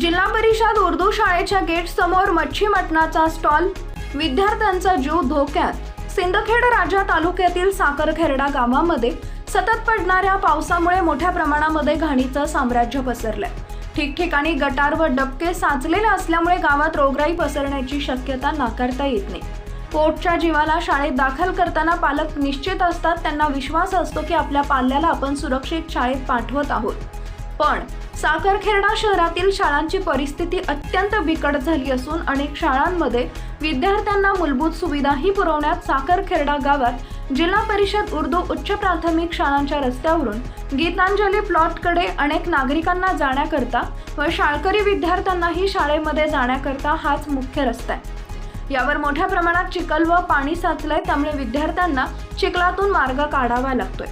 जिल्हा परिषद उर्दू गेट समोर मच्छी मटणाचा स्टॉल. विद्यार्थ्यांचा जीव धोक्यात. सिंदखेड राजा तालुक्यातील साखरखेरडा गावामध्ये सतत पडणाऱ्या पावसामुळे मोठ्या प्रमाणामध्ये घाणीचं साम्राज्य पसरलंय. ठिकठिकाणी गटार व डबके साचलेले असल्यामुळे गावात रोगराई पसरण्याची शक्यता नाकारता येत नाही. पोटच्या जीवाला शाळेत दाखल करताना पालक निश्चित असतात त्यांना विश्वास असतो की आपल्या पाल्याला आपण सुरक्षित शाळेत पाठवत आहोत. पण साखरखेरडा शहरातील शाळांची परिस्थिती अत्यंत बिकट झाली असून अनेक शाळांमध्ये विद्यार्थ्यांना मूलभूत सुविधाही पुरवण्यात साखरखेरडा गावात जिल्हा परिषद उर्दू उच्च प्राथमिक शाळांच्या रस्त्यावरून गीतांजली प्लॉटकडे अनेक नागरिकांना जाण्याकरता व शाळकरी विद्यार्थ्यांनाही शाळेमध्ये जाण्याकरता हाच मुख्य रस्ता आहे. यावर मोठ्या प्रमाणात चिखल व पाणी साचलंय त्यामुळे विद्यार्थ्यांना चिखलातून मार्ग काढावा लागतोय.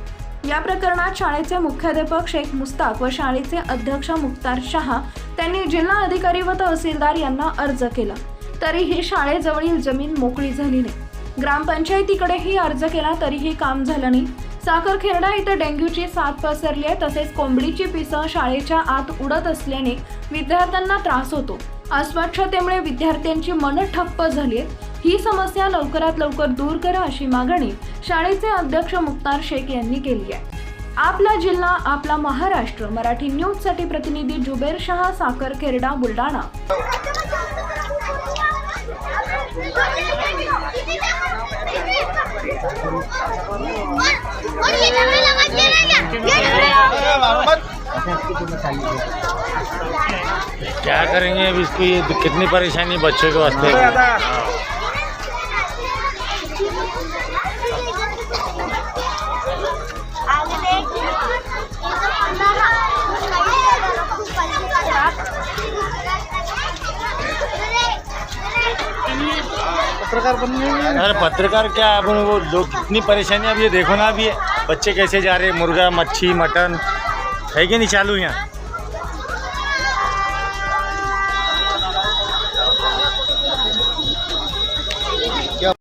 या प्रकरणात शाळेचे मुख्याध्यापक शेख मुस्ताक व शाळेचे अध्यक्ष मुख्तार शहा त्यांनी जिल्हा अधिकारी व तहसीलदार यांना अर्ज केला. तरीही शाळेजवळील जमीन मोकळी झाली नाही. ग्रामपंचायतीकडेही अर्ज केला तरीही काम झालं नाही. साखरखेरडा इथं डेंग्यूची साथ पसरली आहे तसेच कोंबडीची पिसं शाळेच्या आत उडत असल्याने विद्यार्थ्यांना त्रास होतो. अस्वच्छतेमुळे विद्यार्थ्यांची मनं ठप्प झाली आहेत ही समस्या लवकरात लवकर दूर करा अशी मागणी शाळेचे अध्यक्ष मुक्तार शेख यांनी केली आहे. आपला जिल्हा आपला महाराष्ट्र मराठी न्यूजसाठी प्रतिनिधी जुबेर शहा गया ये झगड़े क्या करेंगे अब इसको ये कितनी परेशानी बच्चों के वास्ते? पत्रकार बनने में अरे पत्रकार क्या अपन वो लोग कितनी परेशानी अब ये देखो ना अभी ये बच्चे कैसे जा रहे हैं मुर्गा मच्छी मटन है कि नहीं चालू यहाँ?